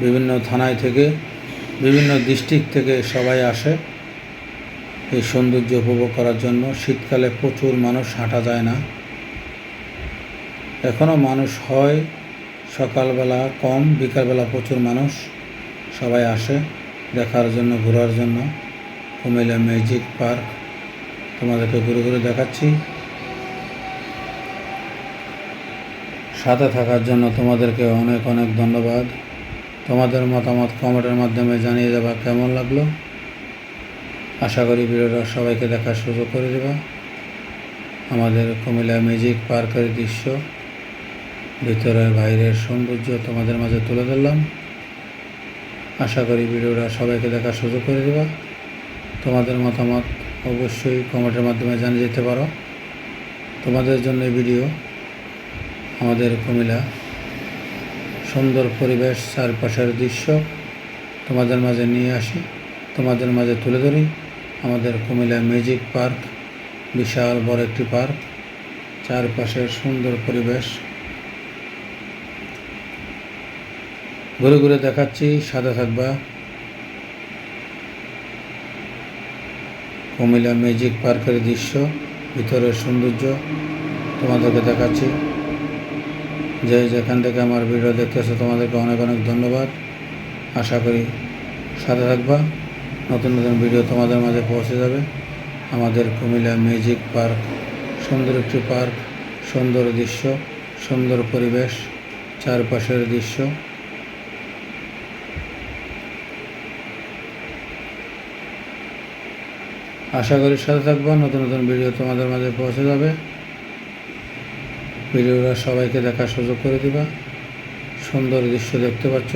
বিভিন্ন থানায় থেকে, বিভিন্ন ডিস্ট্রিক্ট থেকে সবাই আসে। এই সৌন্দর্য উপভোগ করার জন্য শীতকালে প্রচুর মানুষ হাঁটা যায় না। এখনও মানুষ হয়, সকালবেলা কম, বিকালবেলা প্রচুর মানুষ সবাই আসে দেখার জন্য, ঘোরার জন্য। কুমিল্লা ম্যাজিক পার্ক, তোমাদেরকে ঘুরে ঘুরে দেখাচ্ছি। সাথে থাকার জন্য তোমাদেরকে অনেক অনেক ধন্যবাদ। তোমাদের মতামত কমেন্টের মাধ্যমে জানিয়ে দেবা কেমন লাগল? আশা করি ভিডিওটা সবাইকে দেখার সুযোগ করে দেবা। আমাদের কুমিল্লা ম্যাজিক পার্কের দৃশ্য ভিতরে বাইরের সৌন্দর্য তোমাদের মাঝে তুলে ধরলাম। আশা করি ভিডিওটা সবাইকে দেখার সুযোগ করে দেবা। তোমাদের মতামত অবশ্যই কমেন্টের মাধ্যমে জানিয়ে যেতে পারো। তোমাদের জন্য ভিডিও আমাদের কুমিল্লা সুন্দর পরিবেশ চারপাশের দৃশ্য তোমাদের মাঝে নিয়ে আসি। তোমাদের মাঝে তুলে ধরি। আমাদের কুমিল্লা ম্যাজিক পার্ক, বিশাল বড় একটি পার্ক। চারপাশের সুন্দর পরিবেশ। ঘুরে ঘুরে দেখাচ্ছি, সাদা থাকবা। কুমিল্লা ম্যাজিক পার্কের দৃশ্য, ভিতরের সৌন্দর্য তোমাদেরকে দেখাচ্ছি। যে যেখান থেকে আমার ভিডিও দেখতেছো, তোমাদেরকে অনেক অনেক ধন্যবাদ। আশা করি সাথে থাকবা। নতুন নতুন ভিডিও তোমাদের মাঝে পৌঁছে যাবে। আমাদের কুমিল্লা মিউজিক পার্ক, সুন্দর একটি পার্ক, সুন্দর দৃশ্য, সুন্দর পরিবেশ, চারপাশের দৃশ্য। আশা করি সাথে থাকবা। নতুন নতুন ভিডিও তোমাদের মাঝে পৌঁছে যাবে। ভিডিওটা সবাইকে দেখার সুযোগ করে দিবা। সুন্দর দৃশ্য দেখতে পাচ্ছ।